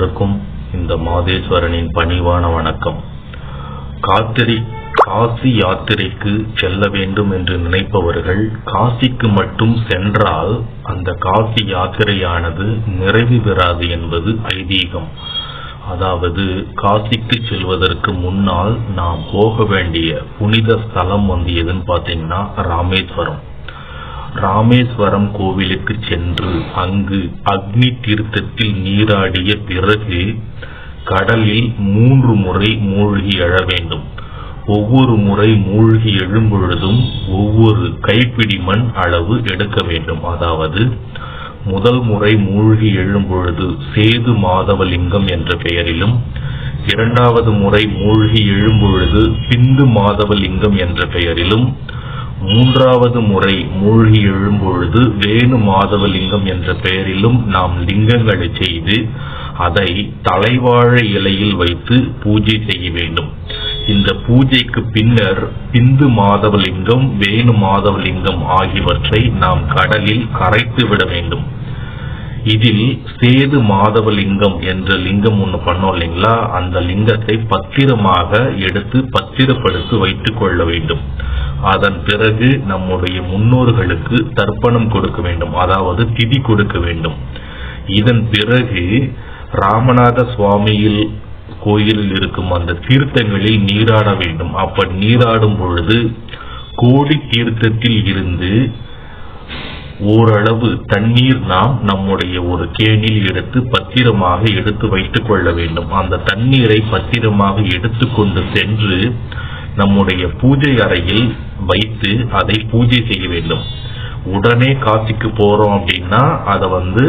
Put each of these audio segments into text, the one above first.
அனைவருக்கும் இந்த மாதேஸ்வரனின் பணிவான வணக்கம். காத்திரி காசி யாத்திரைக்கு செல்ல வேண்டும் என்று நினைப்பவர்கள் காசிக்கு மட்டும் சென்றால் அந்த காசி யாத்திரையானது நிறைவு பெறாது என்பது ஐதீகம். அதாவது காசிக்கு செல்வதற்கு முன்னால் நாம் போக வேண்டிய புனித ஸ்தலம் வந்து எதுன்னு பார்த்தீங்கன்னா ராமேஸ்வரம். ராமேஸ்வரம் கோவிலுக்கு சென்று அங்கு அக்னி தீர்த்தத்தில் நீராடிய பிறகு கடலில் மூன்று முறை மூழ்கி எழ வேண்டும். ஒவ்வொரு முறை மூழ்கி எழும்பொழுதும் ஒவ்வொரு கைப்பிடி மண் அளவு எடுக்க வேண்டும். அதாவது முதல் முறை மூழ்கி எழும்பொழுது சேது மாதவலிங்கம் என்ற பெயரிலும் இரண்டாவது முறை மூழ்கி எழும்பொழுது பிந்து மாதவலிங்கம் என்ற பெயரிலும் மூன்றாவது முறை மூழ்கி எழும்பொழுது வேணு மாதவலிங்கம் என்ற பெயரிலும் நாம் லிங்கங்களை செய்து அதை தலைவாழை இலையில் வைத்து பூஜை செய்ய வேண்டும். இந்த பூஜைக்கு பின்னர் பிந்து மாதவலிங்கம் வேணு மாதவலிங்கம் ஆகியவற்றை நாம் கடலில் கரைத்து விட வேண்டும். இதில் சேது மாதவலிங்கம் என்ற லிங்கம் ஒன்று பண்ணோம் இல்லைங்களா? அந்த லிங்கத்தை பத்திரமாக எடுத்து பத்திரப்படுத்தி வைத்துக் கொள்ள வேண்டும். அதன் பிறகு நம்முடைய முன்னோர்களுக்கு தர்ப்பணம் கொடுக்க வேண்டும் அதாவது திதி கொடுக்க வேண்டும். இதன் பிறகு ராமநாத சுவாமியில் கோயிலில் இருக்கும் அந்த தீர்த்தங்களில் நீராட வேண்டும். அப்ப நீராடும் பொழுது கோடி தீர்த்தத்தில் இருந்து ஓரளவு தண்ணீர் நாம் நம்முடைய ஒரு கேணில் எடுத்து பத்திரமாக எடுத்து வைத்துக் கொள்ள வேண்டும். அந்த தண்ணீரை பத்திரமாக எடுத்துக்கொண்டு சென்று நம்முடைய பூஜை அறையில் வைத்து அதை பூஜை செய்ய வேண்டும். உடனே காசிக்கு போறோம் அப்படின்னா அதை வந்து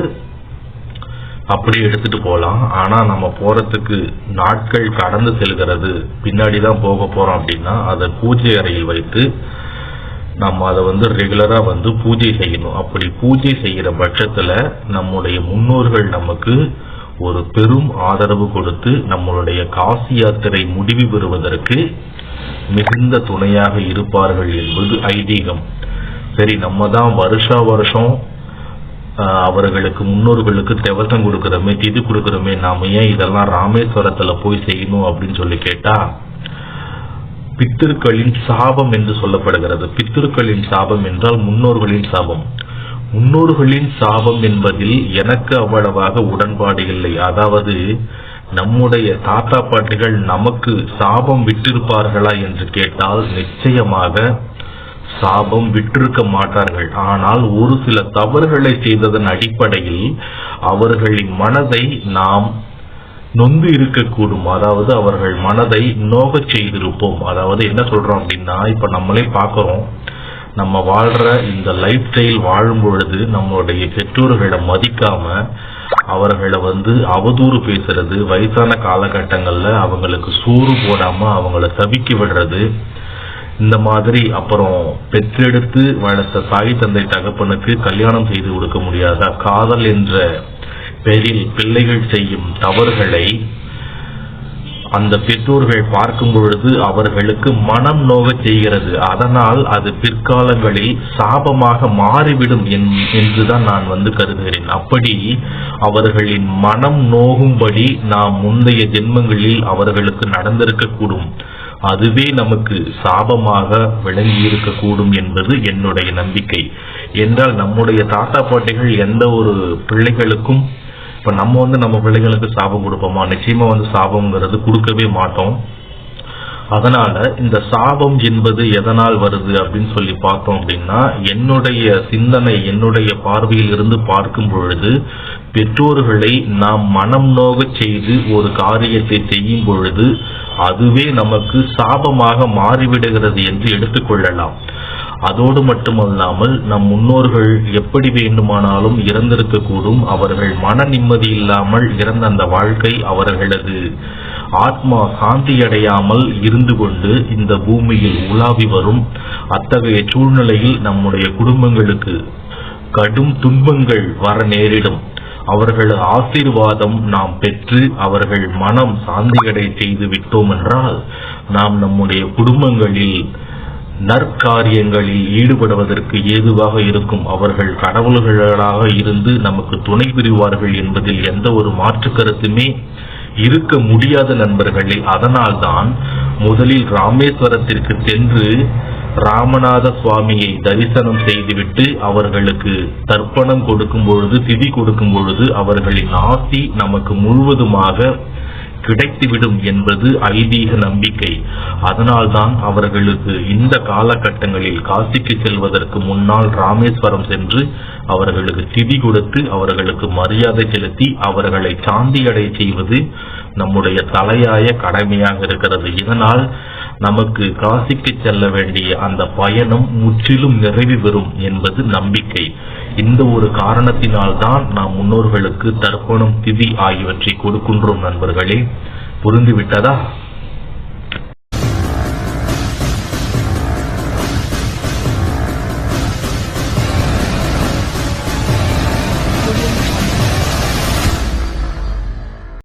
அப்படியே எடுத்துட்டு போகலாம் ஆனா நம்ம போறதுக்கு நாட்கள் கடந்து செல்கிறது. பின்னாடி தான் போக போறோம் அப்படின்னா அதை பூஜை அறையில் வைத்து நம்ம அதை வந்து ரெகுலரா வந்து பூஜை செய்யணும். அப்படி பூஜை செய்யற பட்சத்துல நம்முடைய முன்னோர்கள் நமக்கு ஒரு பெரும் ஆதரவு கொடுத்து நம்மளுடைய காசி யாத்திரை முடிவு பெறுவதற்கு மிகுந்த துணையாக இருப்பார்கள் என்பது ஐதீகம். சரி நம்ம தான் வருஷா வருஷம் அவர்களுக்கு முன்னோர்களுக்கு தெவசம் கொடுக்கிறோமே திதி கொடுக்கிறோமே நாம ஏன் இதெல்லாம் ராமேஸ்வரத்துல போய் செய்யணும் அப்படின்னு சொல்லி கேட்டா பித்திருக்களின் சாபம் என்று சொல்லப்படுகிறது. பித்திருக்களின் சாபம் என்றால் முன்னோர்களின் சாபம். முன்னோர்களின் சாபம் என்பதில் எனக்கு அவ்வளவாக உடன்பாடு இல்லை. அதாவது நம்முடைய தாத்தா பாட்டிகள் நமக்கு சாபம் விட்டிருப்பார்களா என்று கேட்டால் நிச்சயமாக சாபம் விட்டிருக்க மாட்டார்கள். ஆனால் ஒரு சில தவறுகளை செய்ததன் அடிப்படையில் அவர்களின் மனதை நாம் நொந்து இருக்கக்கூடும். அதாவது அவர்கள் மனதை நோகச் செய்திருப்போம். அதாவது என்ன சொல்றோம் அப்படின்னா இப்ப நம்மளே பார்க்கிறோம். நம்ம வாழ்ற இந்த லைஃப் ஸ்டைல் வாழும் பொழுது நம்மளுடைய பெற்றோர்களை மதிக்காம அவர்களை வந்து அவதூறு பேசுறது வயசான காலகட்டங்கள்ல அவங்களுக்கு சோறு போடாம அவங்கள தவிக்க விடுறது. இந்த மாதிரி அப்புறம் பெற்றெடுத்து வளர்த்த தாய் தந்தை தகப்பனுக்கு கல்யாணம் செய்து கொடுக்க முடியாதா காதல் என்ற பெயரில் பிள்ளைகள் செய்யும் தவறுகளை அந்த பெற்றோர்கள் பார்க்கும் பொழுது அவர்களுக்கு மனம் நோகச் செய்கிறது. அதனால் அது பிற்காலங்களில் சாபமாக மாறிவிடும் என்- என்றுதான் நான் வந்து கருதுகிறேன். அப்படி அவர்களின் மனம் நோகும்படி நாம் முந்தைய ஜென்மங்களில் அவர்களுக்கு நடந்திருக்கக்கூடும். அதுவே நமக்கு சாபமாக விளங்கி இருக்கக்கூடும் என்பது என்னுடைய நம்பிக்கை. என்றால் நம்முடைய தாத்தா பாட்டிகள் எந்த ஒரு பிள்ளைகளுக்கும் இப்ப நம்ம வந்து நம்ம பிள்ளைகளுக்கு சாபம் கொடுப்போமா? நிச்சயமா வந்து சாபம்ங்கிறது கொடுக்கவே மாட்டோம். அதனால இந்த சாபம் என்பது எதனால் வருது அப்படின்னு சொல்லி பார்த்தோம் அப்படின்னா என்னுடைய சிந்தனை என்னுடைய பார்வையில் இருந்து பார்க்கும் பொழுது பெற்றோர்களை நாம் மனம் நோகச் செய்து ஒரு காரியத்தை செய்யும் பொழுது அதுவே நமக்கு சாபமாக மாறிவிடுகிறது என்று எடுத்துக்கொள்ளலாம் அதோடு மட்டுமல்லாமல் நம் முன்னோர்கள் எப்படி வேண்டுமானாலும் இறந்திருக்கக்கூடும். அவர்கள் மன நிம்மதி இல்லாமல் இறந்த அந்த வாழ்க்கை அவர்களது. ஆத்மா சாந்தியடையாமல் இருந்து கொண்டு இந்த பூமியில் உலாவி வரும் அத்தகைய சூழ்நிலையில் நம்முடைய குடும்பங்களுக்கு கடும் துன்பங்கள் வர நேரிடும். அவர்கள் ஆசீர்வாதம் நாம் பெற்று அவர்கள் மனம் சாந்தியடை செய்து விட்டோம் என்றால் நாம் நம்முடைய குடும்பங்களில் நற்காரியங்களில் ஈடுபடுவதற்கு ஏதுவாக இருக்கும் அவர்கள் கடவுள்களாக இருந்து நமக்கு துணை புரிவார்கள் என்பதில் எந்த ஒரு மாற்று கருத்துமே இருக்க முடியாத நண்பர்களே. அதனால்தான் முதலில் ராமேஸ்வரத்திற்கு சென்று ராமநாத சுவாமியை தரிசனம் செய்துவிட்டு அவர்களுக்கு தர்ப்பணம் கொடுக்கும் பொழுது திதி கொடுக்கும் பொழுது அவர்களின் ஆசி நமக்கு முழுவதுமாக கிடைத்துவிடும் என்பது ஐதீக நம்பிக்கை. அதனால்தான் அவர்களுக்கு இந்த காலகட்டங்களில் காசிக்கு செல்வதற்கு முன்னால் ராமேஸ்வரம் சென்று அவர்களுக்கு திதி கொடுத்து அவர்களுக்கு மரியாதை செலுத்தி அவர்களை சாந்தியடை செய்வது நம்முடைய தலையாய கடமையாக இருக்கிறது. இதனால் நமக்கு காசிக்கு செல்ல வேண்டிய அந்த பயணம் முற்றிலும் நிறைவு பெறும் என்பது நம்பிக்கை. இந்த ஒரு காரணத்தினால் தான் நாம் முன்னோர்களுக்கு தர்ப்பணம் திதி ஆகியவற்றை கொடுக்கின்றோம் நண்பர்களே. புரிந்துவிட்டதா?